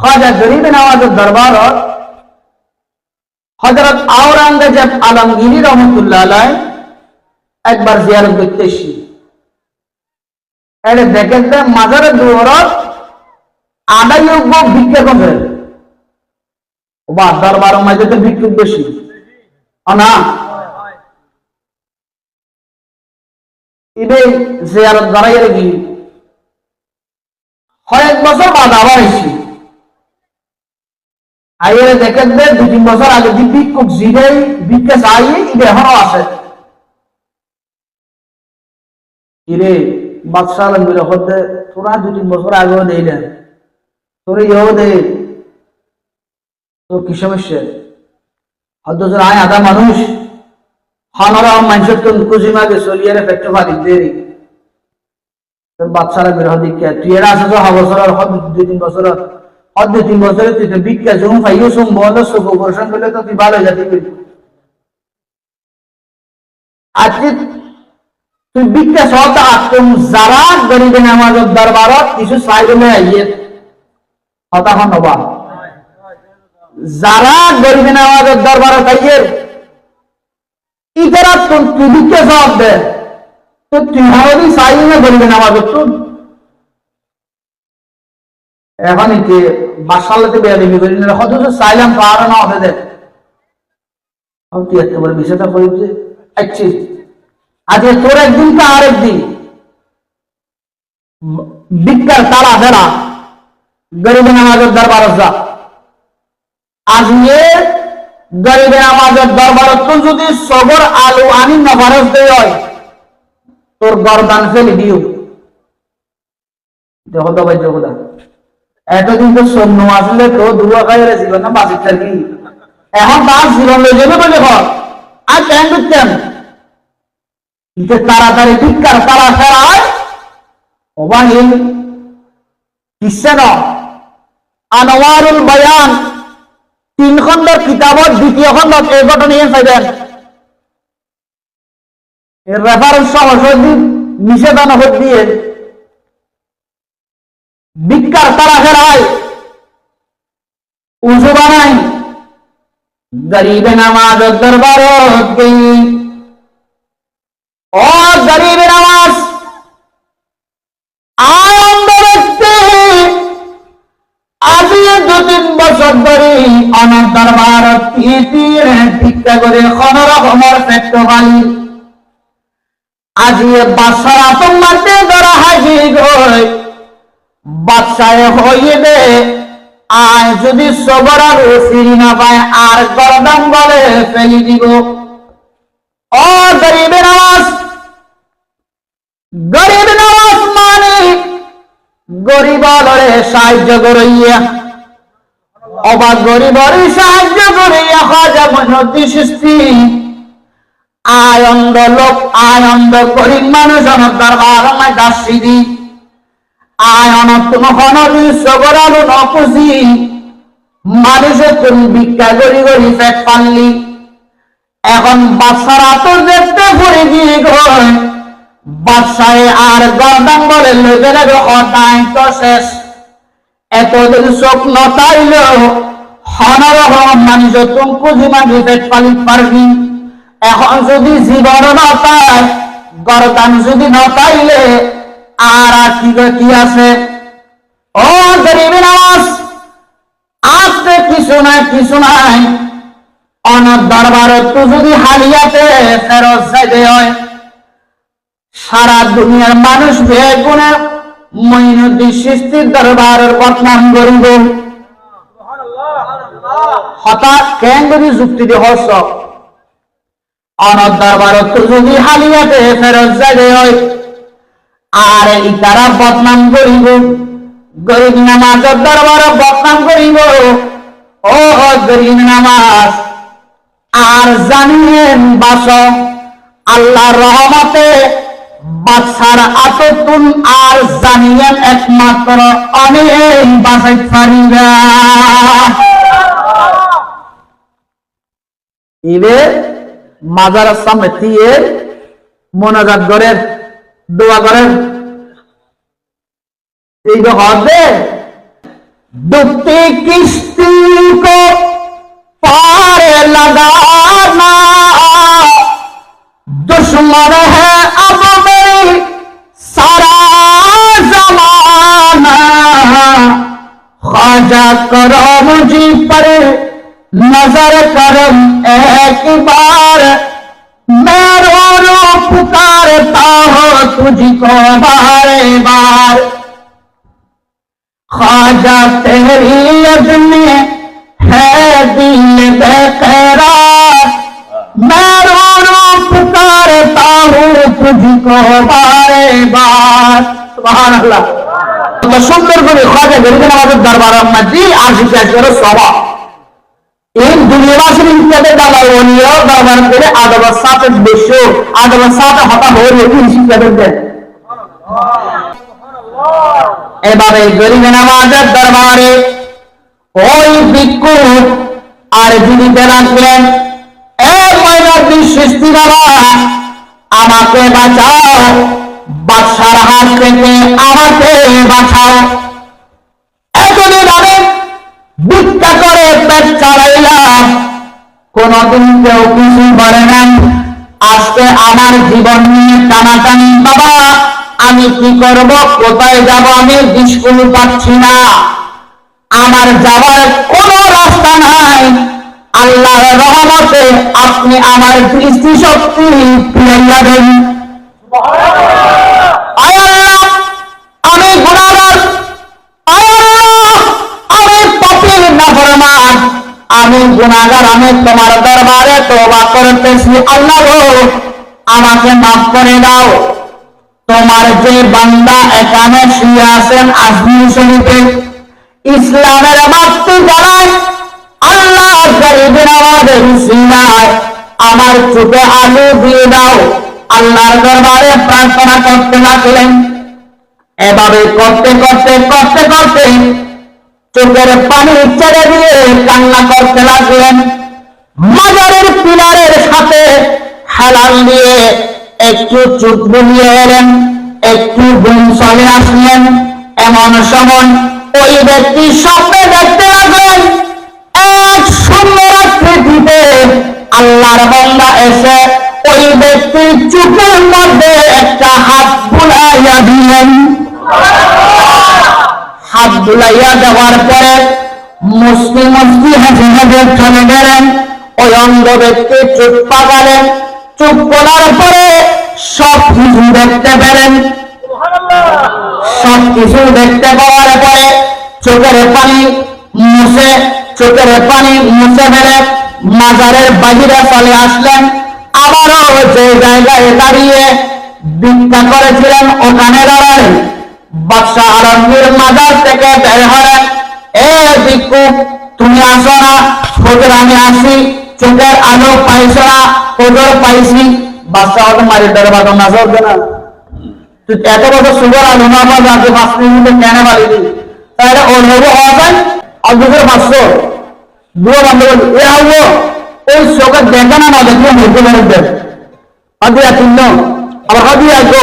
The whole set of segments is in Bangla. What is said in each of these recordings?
খাজা গরিব নওয়াজের দরবারত হজরত আওরঙ্গজেব আলমগীরি রহমতুল্লাহ একবার জিয়ারত করতে এটা দেখেন মাজারে দুয়ারত আড়াই যোগ্য ভিক্ষা করে বা দরবার মাঝে তো ভিক্ষুক বেশি। না? ইবে জিয়ারত দাঁড়াই রেখি। কয়েক বছর বাদ আবার এসি আইয়ে দেখেন যে দু তিন বছর আগে যে ভিক্ষুক জিরাই ভিক্ষা চাই ইবে এখনও আছে। ইরে বাদশাহ আলমগীর হতে তোরা দু তিন বছর আগেও দেই না তোর ইয়েও দে তোর কি সমস্যা হয়তো তোর আয় আধা মানুষ। হানারা মানুষের তো কুজি মাগে চলিয়ারে পেটে ভালি দেরি তোর বাচ্চারা বের হদিকে তুই এরা আছে তো হ বছর হদ দুই তিন বছর হদ দুই তিন বছরে তুই তো বিজ্ঞা জুম ফাইও সুম বল সুখ অপারেশন করলে তো তুই ভালো যাবি আজকে তুই বিজ্ঞা সহতা আত্ম যারা গরিবে নামাজের দরবারত কিছু সাইডলে আইয়ে হতাহন হবা যারা গরিবে নামাজের দরবারত আইয়ে ইতারা তুই বিজ্ঞা জবাব দে তো তুই হরদি সাইল না গরিবে নামাজের তো এখন কি বাসালাতে বেয়াদিবি করি, না কত সাইলাম পার না হবে দে তুই একেবারে বিষয়টা করি যে আচ্ছা আজকে তোর একদিন তো আর একদিন? বিজ্ঞার তারা ফেরা গরিবে নামাজের দরবার যা। আজকে গরিবে নামাজের দরবার তো যদি সবর আলু আনি না ভারত দেয় হয় তোর গরদান ফেলে দিও। দেখো তো ভাই, দেখো এতদিন তো সৈন্য আসলে তো দুয়া খাইয়ে ছিল না বাসির থাকি। এখন বাস জীবন লয়ে যাবে বলে ঘর আর কেন করতেন? যে তাড়াতাড়ি ভিক্ষার তারা ফেরায় ওবাহিন কিসেন আনোয়ারুল বয়ান, তিন খণ্ডের কিতাবত দ্বিতীয় খণ্ডত এই ঘটনা নিয়ে চাইবেন। এর রেফারেন্স সহসদি নিষেধান হত দিয়ে ভিক্ষার তারা ফেরায় উজু বানাই। গরিবে নামাজ দরবারত গই ও আওয়াজ আনন্দ দু তিন বছর ধরে দরবার ভিক্ষা করে খালি আজি বাদশার আতঙ্কাতে ধরা হাজি গই বাদশায় হইবে। আয় যদি সবর আর ফিরি না পায়, আর গরদাম বলে ফেলি দিব। ও গরিবের আওয়াজ গরিব নওয়াজ মানে গরিবরে সাহায্য করিয়া অবা গরিবরে সাহায্য করিয়া খাজা মনতি সৃষ্টি। আনন্দ লোক, আনন্দ গরিব মানুষ অনন্ত দরবার মাই দাসী দি আয়ন তুমি হনরি নকুসি মানুষে তুমি ভিক্ষা করি করি পেট পানলি। এখন বাচ্চারা তো দেখতে পড়ে গিয়ে ঘর। বাদশাহে আর গর্দান বলে লোকের অদায় তো শেষ। এতদিন স্বপ্ন তাইল হনরহ মানুষ তুমকু জীবন পেট পালি পারবি। এখন যদি জীবন নতায় গরদান যদি নতাইলে আর আর কি কি আছে? ও গরিব নামাজ আসতে কিছু নাই কিছু নাই। অনার দরবারত যদি হালিয়াতে ফেরত যাইতে হয় সারা দুনিয়ার মানুষ বেগুনে মইনুদ্দিন সৃষ্টির দরবারের বদনাম করিব। হঠাৎ কেন করি যুক্তি দিয়ে হর্ষ অনর দরবারত যদি হালিয়াতে ফেরত যাবে হয় আর এই তারা বদনাম করিব, গরিব নামাজের দরবারে বদনাম করিব। ও গরিব নামাজ, আর জানিয়েন বাস, আল্লাহর রহমতে বাদশার আততুন আর জানিয়েন একমাত্র অনেক বাসাই পারিবা ইবে মাজার সামনে দিয়ে মোনাজাত করেন দোয়া করেন এই যে হবে डूबती किश्ती को पार लगाना दुश्मन है अब मेरी सारा जमाना ख्वाजा करो मुझी पर নজর করম একবার। মেরো রূপ করতা হো তুঝকো বারে বার খাজা তেরি আজমে হ্যায় দিল বেকরার মেরো রূপ করতা হো তুঝকো বারে বার সুবহানাল্লাহ। তো সুন্দর করে খাজা গরিবের আমাদের দরবার মধ্যে আশিক আসরে সওয়াব। এই দুনিয়াবাসীর ইত্যাদি দালাল অনিয় দরবার করে আদালত সাথে বেশি আদালত সাথে হতা হয়ে রেখে শিক্ষাদের দেন এভাবে গরিব নামাজের দরবারে ওই ভিক্ষু আর জীবিত রাখলেন এ ময়নার সৃষ্টি বাবা, আমাকে বাঁচাও, বাদশার হাত থেকে আমাকে বাঁচাও। কোনদিন কেউ কিছু বলে নাই। আজকে আমার জীবন নিয়ে টানাটানি। বাবা আমি কি করব? কোথায় যাব আমি? স্কুল পাচ্ছি না। আমার যাবার কোনো রাস্তা নাই। আল্লাহর রহমতে আপনি আমার দৃষ্টি শক্তি ফিরাইয়া দেন আমি গুণাগার আমি তোমার দরবারে তোবা করতেছি। আল্লাহ আমাকে মাফ করে দাও। তোমার যে বান্দা এখানে শুয়ে আছেন আজমির শরীফে, ইসলামের বাপ্তি জানায় আল্লাহ গরিবের আমাদের সিনায় আমার চোখে আলু দিয়ে দাও। আল্লাহর দরবারে প্রার্থনা করতে লাগলেন। এভাবে করতে করতে করতে করতে চোখের পানি ছেড়ে দিয়ে কান্না করতে লাগলেন। মাজারের পিলারের সাথে হালাল দিয়ে একটু চোখ বুলিয়ে এলেন, একটু ঘুম চলে আসলেন। এমন সময় ওই ব্যক্তি স্বপ্নে দেখতে লাগলেন, এক সুন্দর আকৃতিতে আল্লাহর বান্দা এসে ওই ব্যক্তির চোখের মধ্যে একটা হাত বুলাইয়া দিলেন। হাত বুলাইয়া দেওয়ার পরে মুসলি মুসলি হাসি হাসি চলে গেলেন, ওই অন্ধ ব্যক্তি চুপ পাকালেন। চুপ করার পরে সব কিছু দেখতে পেলেন। সব কিছু দেখতে পাওয়ার পরে চোখের পানি মুছে, চোখের পানি মুছে ফেলে মাজারের বাহিরে চলে আসলেন। আবারও যে জায়গায় দাঁড়িয়ে ভিক্ষা করেছিলেন, ওখানে দাঁড়ালেন। বাদশাহ আলমগীর মাজার থেকে বের হলেন এ ভিক্ষু, তুমি আসো না হুজুর আমি আসি, চোখের আলো পাইছো না হুজুর পাইছি। বাদশাহ মারি দরবার না চলবে না তুই এত বছর সুগার আলো না আমার রাতে পাঁচ মিনিট কেন বাড়ি দি তাহলে অনুভব হওয়া যায়, আর দুপুর পাঁচশো দুটো বন্ধ করবি এ হব ওই চোখের দেখা না না দেখলে মধ্যে বেরোতে হাদিয়া চিহ্ন আবার হাদিয়া গো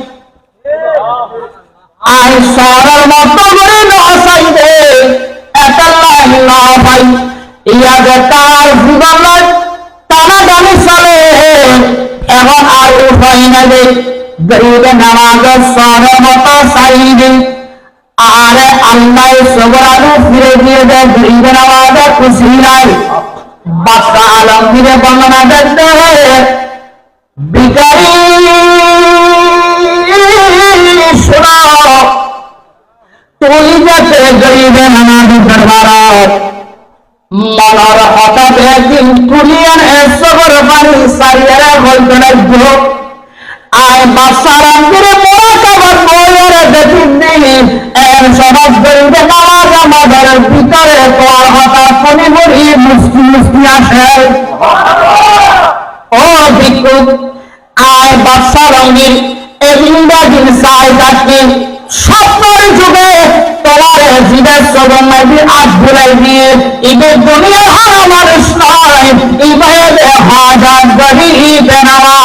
আই সরার মতো করে নসাই দে। লাইন না ভাই, ইয়া যে তার জীবন টানা টানি চলে। এখন আর উপায় না দে গরিবে নামাজের সরার মতো চাই দে আল্লাহ সবরানু ফিরে দিয়ে দেয় গরিবে নামাজে খুশি নাই। বাদশাহ আলমগীরে বর্ণনা দেখতে বিকারি গরিবে নামাজ দরবার। মনর হঠাৎ একদিন তুলিয়ান এসবর বাড়ি সারিয়ারে বলতে লাগল আয় বাসার আঙ্গুরে মোড়া কাবার বইয়ারে দেখিন দিন এর সমাজ গরিবে নামাজ আমাদের ভিতরে তোর হঠাৎ মনে করি মুস্কি মুস্কি আসে। ও ভিক্ষুক আয় বাদশা রঙের এদিনটা দিন চাই থাকি স্বপ্নের যুগে জিদার সবর নাইবি আজ ভুলাই দিয়ে ইবে দুনিয়া হারা মানুষ নয়। ইবে হাজার গরিব নামা